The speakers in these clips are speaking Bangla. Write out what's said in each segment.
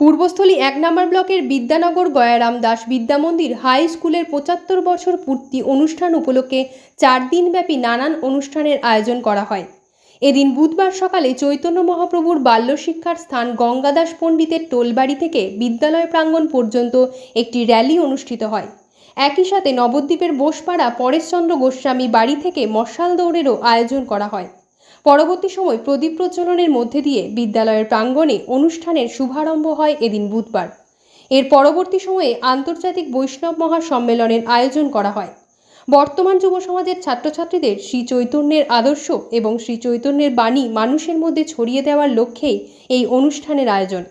পূর্বস্থলী এক নম্বর ব্লকের বিদ্যানগর গয়ারাম দাস বিদ্যামন্দির হাই স্কুলের পঁচাত্তর বছর পূর্তি অনুষ্ঠান উপলক্ষে চার দিনব্যাপী নানান অনুষ্ঠানের আয়োজন করা হয়। এদিন বুধবার সকালে চৈতন্য মহাপ্রভুর বাল্য শিক্ষার স্থান গঙ্গাদাস পণ্ডিতের টোলবাড়ি থেকে বিদ্যালয় প্রাঙ্গণ পর্যন্ত একটি র্যালি অনুষ্ঠিত হয়। একই সাথে নবদ্বীপের বোসপাড়া পরেশচন্দ্র গোস্বামী বাড়ি থেকে মশাল দৌড়েরও আয়োজন করা হয়। পরবর্তী সময় প্রদীপ প্রজ্বলনের মধ্যে দিয়ে বিদ্যালয়ের প্রাঙ্গণে অনুষ্ঠানের শুভারম্ভ হয় এদিন বুধবার। এর পরবর্তী সময়ে আন্তর্জাতিক বৈষ্ণব মহাসম্মেলনের আয়োজন করা হয়। বর্তমান যুব সমাজের ছাত্রছাত্রীদের শ্রী চৈতন্যের আদর্শ এবং শ্রী চৈতন্যের বাণী মানুষের মধ্যে ছড়িয়ে দেওয়ার লক্ষ্যেই এই অনুষ্ঠানের আয়োজন।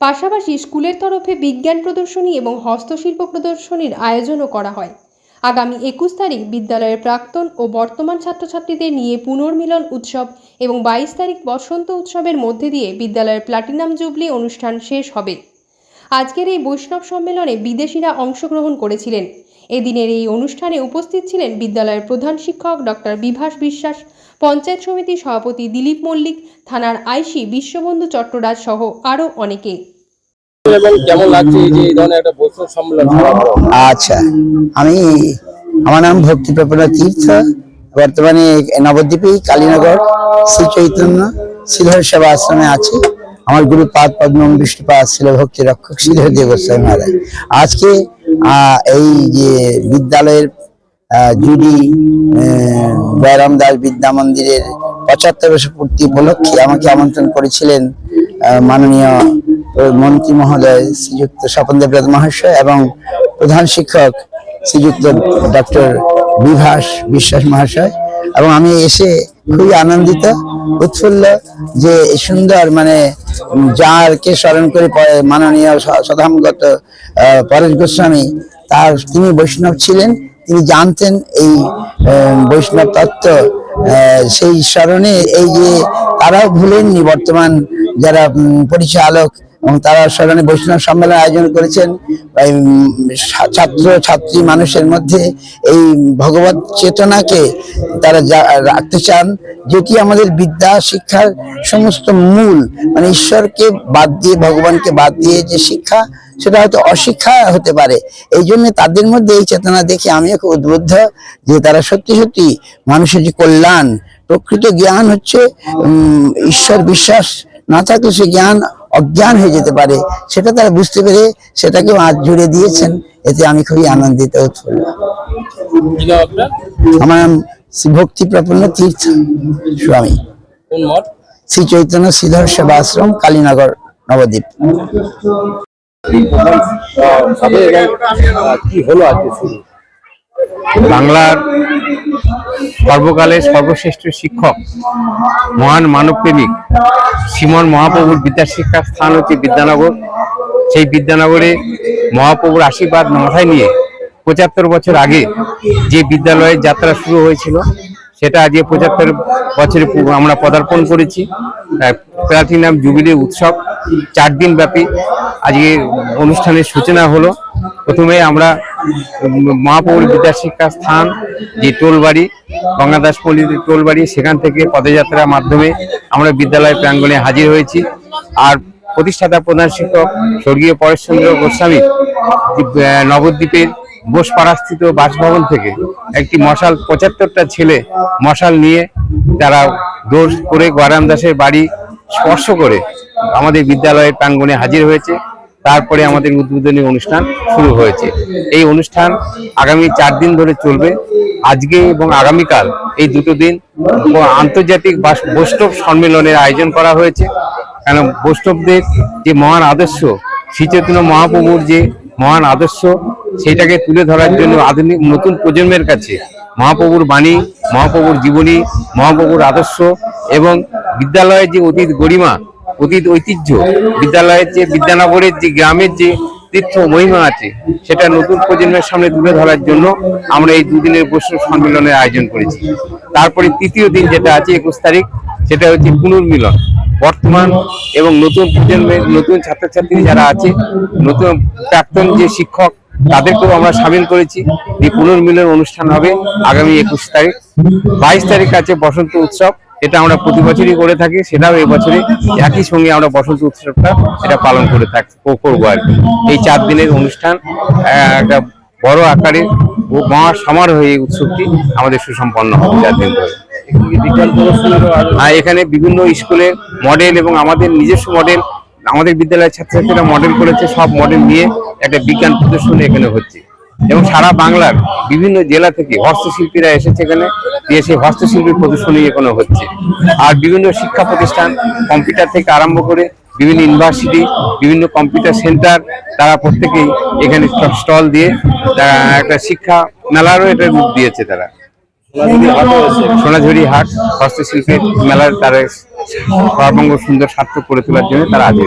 পাশাপাশি স্কুলের তরফে বিজ্ঞান প্রদর্শনী এবং হস্তশিল্প প্রদর্শনীর আয়োজনও করা হয়। আগামী একুশ তারিখ বিদ্যালয়ের প্রাক্তন ও বর্তমান ছাত্রছাত্রীদের নিয়ে পুনর্মিলন উৎসব এবং বাইশ তারিখ বসন্ত উৎসবের মধ্যে দিয়ে বিদ্যালয়ের প্লাটিনাম জুবলি অনুষ্ঠান শেষ হবে। আজকের এই বৈষ্ণব সম্মেলনে বিদেশিরা অংশগ্রহণ করেছিলেন। এদিনের এই অনুষ্ঠানে উপস্থিত ছিলেন বিদ্যালয়ের প্রধান শিক্ষক ডক্টর বিভাস বিশ্বাস, পঞ্চায়েত সমিতির সভাপতি দিলীপ মল্লিক, থানার আইসি বিশ্ববন্ধু চট্টরাজ সহ আরও অনেকে। আচ্ছা আমি, আমার নাম ভক্তি প্রপন্ন তীর্থ। বর্তমানে নবদ্বীপে কালীনগর, শ্রী চৈতন্য শ্রীধর সেবা আশ্রমে আছি। আমার গুরু পাদ পদ্ম বিষ্ণুপাদ ছিল ভক্তি রক্ষক শ্রীধর দেব গোস্বামী মহারাজ। আজকে এই যে বিদ্যালয়ের জুডি জয়রাম দাস বিদ্যা মন্দিরের পঁচাত্তর বছর পূর্তি উপলক্ষে আমাকে আমন্ত্রণ করেছিলেন মাননীয় মন্ত্রী মহোদয় শ্রীযুক্ত স্বপন দেবরাত মহাশয় এবং প্রধান শিক্ষক শ্রীযুক্ত ডক্টর বিভাস বিশ্বাস মহাশয়। এবং আমি এসে খুবই আনন্দিত, উৎফুল্ল যে সুন্দর মানে যারকে স্মরণ করে মাননীয় সদামগত পরেশ গোস্বামী, তার তিনি বৈষ্ণব ছিলেন, তিনি জানতেন এই বৈষ্ণব তত্ত্ব সেই স্মরণে এই যে তারাও ভুলেননি বর্তমান যারা পরিচালক এবং তারা সেখানে বৈষ্ণব সম্মেলন আয়োজন করেছেন। ছাত্র, ছাত্রী মানুষের মধ্যে এই ভগবত চেতনাকে তারা রাখতে চান যেটি আমাদের বিদ্যা, শিক্ষার সমস্ত মূল মানে ঈশ্বরকে বাদ দিয়ে, ভগবানকে বাদ দিয়ে যে শিক্ষা, সেটা হয়তো অশিক্ষা হতে পারে। এই জন্য তাদের মধ্যে এই চেতনা দেখে আমিও খুব উদ্বুদ্ধ যে তারা সত্যি সত্যি মানুষের যে কল্যাণ, প্রকৃত জ্ঞান হচ্ছে ঈশ্বর বিশ্বাস না থাকলে সে জ্ঞান অজ্ঞান হয়ে যেতে পারে সেটা তারা বুঝতে পেরে সেটাকেও আজ জুড়ে দিয়েছেন। এতে আমি খুবই আনন্দিত উৎফুল্ল আমার নাম শ্রী ভক্তি প্রপন্ন তীর্থ স্বামী। শ্রী চৈতন্য শ্রীধর সেবা আশ্রম কালীনগর নবদ্বীপ। বাংলার সর্বকালের সর্বশ্রেষ্ঠ শিক্ষক, মহান মানবপ্রেমিক শ্রীমন মহাপ্রভুর বিদ্যা শিক্ষার স্থান হচ্ছে বিদ্যানগর। সেই বিদ্যানগরে মহাপ্রভুর আশীর্বাদ মাথায় নিয়ে পঁচাত্তর বছর আগে যে বিদ্যালয়ের যাত্রা শুরু হয়েছিল, সেটা আজকে পঁচাত্তর বছরে আমরা পদার্পণ করেছি। প্লাটিনাম জুবিলি উৎসব। চার দিন ব্যাপী আজকে অনুষ্ঠানের সূচনা হলো। প্রথমে আমরা উম, মহাপ্রভুর বিদ্যা শিক্ষা স্থান যে টোলবাড়ি গঙ্গাদাস পল্লীর টোলবাড়ি সেখান থেকে পদযাত্রার মাধ্যমে আমরা বিদ্যালয় প্রাঙ্গণে হাজির হয়েছি। আর প্রতিষ্ঠাতা প্রধান শিক্ষক স্বর্গীয় পরেশচন্দ্র গোস্বামী নবদ্বীপের বোসপাড়াস্থিত বাসভবন থেকে একটি মশাল পঁচাত্তরটা ছেলে মশাল নিয়ে তারা দৌড় করে গয়ারাম দাসের বাড়ি স্পর্শ করে আমাদের বিদ্যালয়ের প্রাঙ্গণে হাজির হয়েছে। তারপরে আমাদের উদ্বোধনী অনুষ্ঠান শুরু হয়েছে। এই অনুষ্ঠান আগামী চার দিন ধরে চলবে। আজকে এবং আগামীকাল এই দুটো দিন আন্তর্জাতিক বৈষ্ণব সম্মেলনের আয়োজন করা হয়েছে। কেন বৈষ্ণবদের যে মহান আদর্শ, শ্রীচৈতন্য মহাপ্রভুর যে মহান আদর্শ, সেটাকে তুলে ধরার জন্য আধুনিক নতুন প্রজন্মের কাছে মহাপ্রভুর বাণী, মহাপ্রভুর জীবনী, মহাপ্রভুর আদর্শ এবং বিদ্যালয়ের যে অতীত গরিমা অতীত ঐতিহ্য, বিদ্যালয়ের যে বিদ্যানগরের যে গ্রামের যে তীর্থ মহিমা আছে, সেটা নতুন প্রজন্মের সামনে তুলে ধরার জন্য আমরা এই দুদিনের বৈষ্ণব সম্মেলনের আয়োজন করেছি। তারপরে তৃতীয় দিন যেটা আছে, একুশ তারিখ, সেটা হচ্ছে পুনর্মিলন। বর্তমান এবং নতুন প্রজন্মের, নতুন ছাত্রছাত্রী যারা আছে, নতুন প্রাক্তন যে শিক্ষক, তাদেরকেও আমরা সামিল করেছি এই পুনর্মিলন অনুষ্ঠান হবে আগামী একুশ তারিখ। বাইশ তারিখ আছে বসন্ত উৎসব। এটা আমরা প্রতি বছরই করে থাকি, সেটাও এবছরে একই সঙ্গে আমরা বসন্ত উৎসবটা এটা পালন করে থাকি করব আর কি। এই চার দিনের অনুষ্ঠান একটা বড় আকারে মহা সমারোহে এই উৎসবটি আমাদের সুসম্পন্ন হবে চার দিন ধরে আর এখানে বিভিন্ন স্কুলের মডেল এবং আমাদের নিজস্ব মডেল, আমাদের বিদ্যালয়ের ছাত্রছাত্রীরা মডেল করেছে, সব মডেল নিয়ে একটা বিজ্ঞান প্রদর্শনী এখানে হচ্ছে। এবং সারা বাংলার বিভিন্ন জেলা থেকে হস্তশিল্পীরা এসেছে এখানে, দিয়ে সেই হস্তশিল্পীর প্রদর্শনী এখানে হচ্ছে। আর বিভিন্ন শিক্ষা প্রতিষ্ঠান, কম্পিউটার থেকে আরম্ভ করে বিভিন্ন ইউনিভার্সিটি, বিভিন্ন কম্পিউটার সেন্টার, তারা প্রত্যেকেই এখানে স্টল দিয়ে একটা শিক্ষা মেলারও এটা রূপ দিয়েছে তারা। সোনাঝুরি সোনাঝুরি হাট হস্তশিল্পের মেলার তারা সর্বাঙ্গ সুন্দর সার্থক করে তোলার জন্য তারা আজ